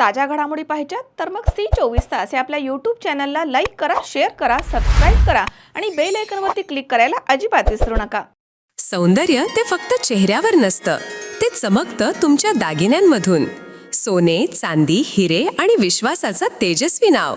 ताज्या घडामोडी पाहिजेत तर मग सी चोवीस तास या आपल्या यूट्यूब चॅनलला लाईक करा शेअर करा सबस्क्राईब करा आणि बेल आयकनवरती क्लिक करायला अजिबात विसरू नका. सौंदर्य ते फक्त चेहऱ्यावर नसतं ते चमकतं तुमच्या दागिन्यांमधून. सोने चांदी हिरे आणि विश्वासाचं तेजस्वी नाव.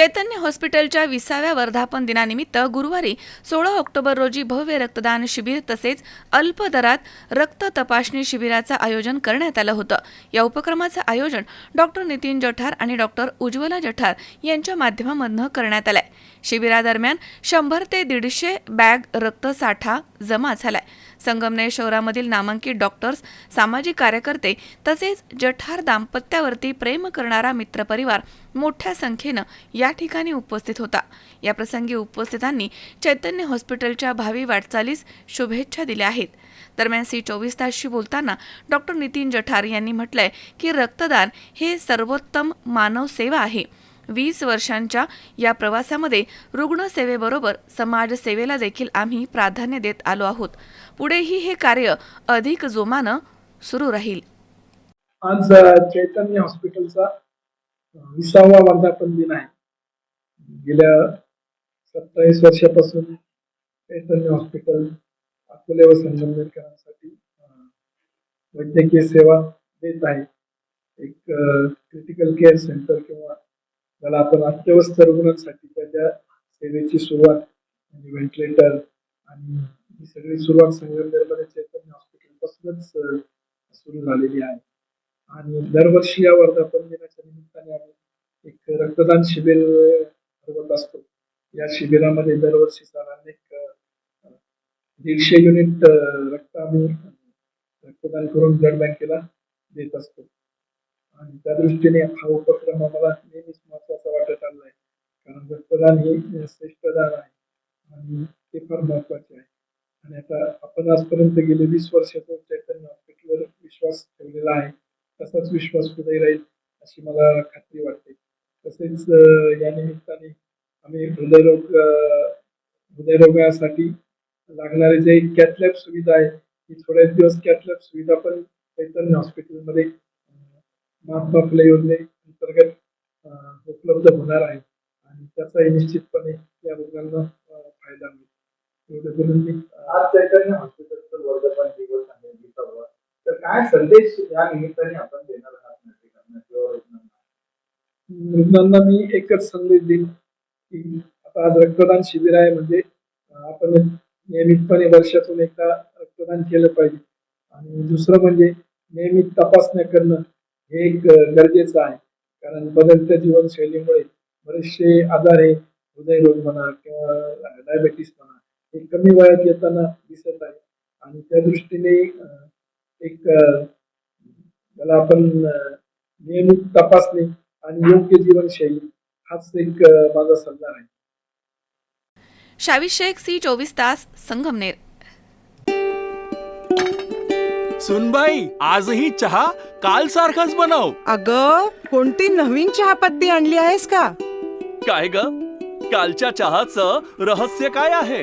चैतन्य हॉस्पिटलच्या विसाव्या वर्धापन दिनानिमित्त गुरुवारी सोळा ऑक्टोबर रोजी भव्य रक्तदान शिबिर तसेच अल्प दरात रक्त तपासणी शिबिराचं आयोजन करण्यात आलं होतं. या उपक्रमाचं आयोजन डॉक्टर नितीन जठार आणि डॉक्टर उज्ज्वला जठार यांच्या माध्यमामधनं करण्यात आलंय. शिबिरादरम्यान शंभर ते दीडशे बॅग रक्तसाठा जमा झालाय. संगमनेर शहरामधील नामांकित डॉक्टर्स सामाजिक कार्यकर्ते तसेच जठार दाम्पत्यावरती प्रेम करणारा मित्रपरिवार मोठ्या संख्येनं या ठिकाणी उपस्थित होता. या प्रसंगी उपस्थितांनी चैतन्य हॉस्पिटलच्या भावी वाटचालीस शुभेच्छा दिल्या आहेत. दरम्यान सी चोवीस तासशी बोलताना डॉक्टर नितीन जठार यांनी म्हटलंय की रक्तदान हे सर्वोत्तम मानव सेवा आहे. वीस वर्षांच्या या प्रवासामध्ये रुग्णसेवेबरोबर समाजसेवेला देखील आम्ही प्राधान्य देत आलो आहोत. पुढेही हे कार्य अधिक जोमानं सुरू राहील. आज चैतन्य हॉस्पिटलचा विसावा वर्धापन दिन आहे. गेल्या सत्तावीस वर्षापासून चैतन्य हॉस्पिटल अकोले व संगमनेरकरांसाठी वैद्यकीय सेवा देत आहे. एक क्रिटिकल केअर सेंटर किंवा ज्याला आपण अत्यवस्थ रुग्णांसाठी त्याच्या सेवेची सुरुवात म्हणजे व्हेंटिलेटर आणि ही सगळी सुरुवात संगमनेरमध्ये चैतन्य हॉस्पिटलपासूनच सुरू झालेली आहे. आणि दरवर्षी या वर्धापन दिनाच्या निमित्ताने आम्ही एक रक्तदान शिबिर भरवत असतो. या शिबिरामध्ये दरवर्षी साधारण एक दीडशे युनिट रक्त आम्ही रक्तदान करून ब्लड बँकेला देत असतो. आणि त्या दृष्टीने हा उपक्रम आम्हाला नेहमीच महत्त्वाचा वाटत आला आहे कारण रक्तदान हे श्रेष्ठ दान आहे आणि ते फार महत्त्वाचे आहे. आणि आता आपण आजपर्यंत गेले वीस वर्षाचा चैतन्य हॉस्पिटलवर विश्वास ठेवलेला आहे. तसाच विश्वास पुढे राहील अशी मला खात्री वाटते. तसेच या निमित्ताने आम्ही हृदयरोग हृदयरोगासाठी लागणारे जे कॅथलॅब सुविधा आहे ती थोड्याच दिवस कॅथलॅब सुविधा पण चैतन्य हॉस्पिटलमध्ये महात्मा फुले योजने अंतर्गत उपलब्ध होणार आहे. आणि त्याचाही निश्चितपणे या रुग्णांना फायदा मिळेल. एवढं बोलून मी आज चैतन्य हॉस्पिटलचं वर्धमान काय संदेश या निमित्ताने आपण देणार आहात नागरिकांना किंवा रुग्णांना? रुग्णांना मी एकच संदेश देईन की आता आज रक्तदान शिबिर आहे म्हणजे आपण नियमितपणे वर्षातून एकदा रक्तदान केलं पाहिजे. आणि दुसरं म्हणजे नियमित तपासण्या करणं हे एक गरजेचं आहे. कारण बदलत्या जीवनशैलीमुळे बरेचसे आजार हे हृदयरोग म्हणा किंवा डायबेटीस म्हणा हे कमी वयात येताना दिसत आहे. आणि त्या दृष्टीने एक त्याला आपण नियमित तपासणी आणि योग्य जीवनशैली हाच एक माझा सल्ला आहे. शावी शेख सी चोवीस तास संगमनेर. सुनबाई आजही चहा काल सारखाच बनव. अग कोणती नवीन चहापत्ती आणली आहेस का? काय ग? कालच्या चहाचं रहस्य काय आहे?